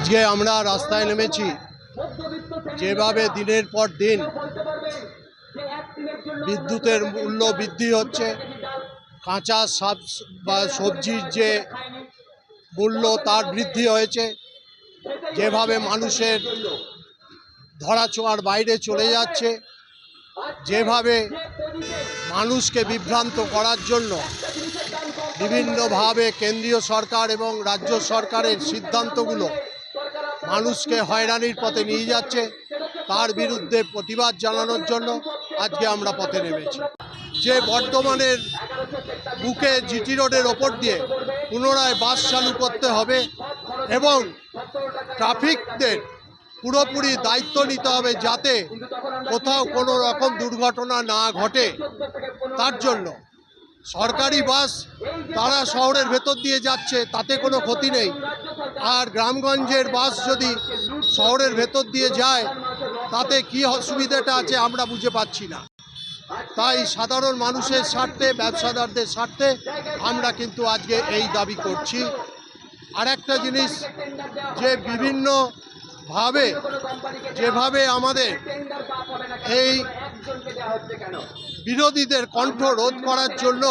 আজকে আমরা রাস্তায় নেমেছি। যেভাবে দিনের পর দিন বিদ্যুতের মূল্য বৃদ্ধি হচ্ছে, কাঁচা সব, বা সবজির যে মূল্য তার বৃদ্ধি হয়েছে। যেভাবে মানুষের ধরাছোঁয়ার বাইরে চলে যাচ্ছে, যেভাবে মানুষকে বিভ্রান্ত করার জন্য বিভিন্নভাবে কেন্দ্রীয় সরকার এবং রাজ্য সরকারের সিদ্ধান্তগুলো মানুষকে হয়রানির পথে নিয়ে যাচ্ছে। তার বিরুদ্ধে প্রতিবাদ জানানোর জন্য আজকে আমরা পথে নেমেছি। যে বর্ধমানের বুকে জিটি রোডের ওপর দিয়ে পুনরায় বাস চালু করতে হবে এবং ট্রাফিকদের পুরোপুরি দায়িত্ব নিতে হবে যাতে কোথাও কোনো রকম দুর্ঘটনা না ঘটে। তার জন্য সরকারি বাস তারা শহরের ভেতর দিয়ে যাচ্ছে, তাতে কোনো ক্ষতি নেই। আর গ্রামগঞ্জের বাস যদি শহরের ভেতর দিয়ে যায়, তাতে কী অসুবিধাটা আছে আমরা বুঝে পাচ্ছি না। তাই সাধারণ মানুষের স্বার্থে, ব্যবসাদারদের স্বার্থে আমরা কিন্তু আজকে এই দাবি করছি। আর একটা জিনিস, যে বিভিন্নভাবে যেভাবে আমাদের এই বিরোধীদের কণ্ঠ রোধ করার জন্য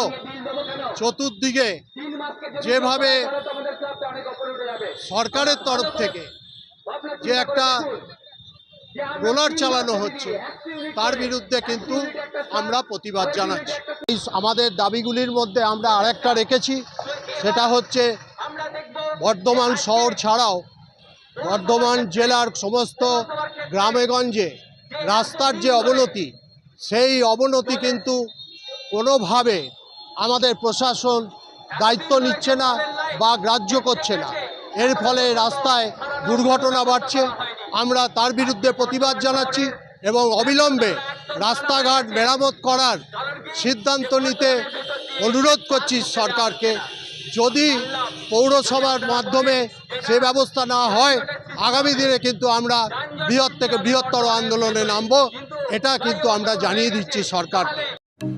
চতুর্দিকে যেভাবে সরকারের তরফ থেকে যে একটা রোলার চালানো হচ্ছে তার বিরুদ্ধে কিন্তু আমরা প্রতিবাদ জানাচ্ছি। এই আমাদের দাবিগুলির মধ্যে আমরা আরেকটা রেখেছি সেটা হচ্ছে বর্ধমান শহর ছাড়াও বর্ধমান জেলার সমস্ত গ্রামেগঞ্জে রাস্তার যে অবনতি সেই অবনতি কিন্তু কোনোভাবে আমাদের প্রশাসন দায়িত্ব নিচ্ছে না বা গ্রাহ্য করছে না। এর ফলে রাস্তায় দুর্ঘটনা বাড়ছে। আমরা তার বিরুদ্ধে প্রতিবাদ জানাচ্ছি এবং অবিলম্বে রাস্তাঘাট মেরামত করার সিদ্ধান্ত নিতে অনুরোধ করছি সরকারকে। যদি পৌরসভার মাধ্যমে সে ব্যবস্থা না হয়, আগামী দিনে কিন্তু আমরা বৃহৎ থেকে বৃহত্তর আন্দোলনে নামব। এটা কিন্তু আমরা জানিয়ে দিচ্ছি সরকারকে।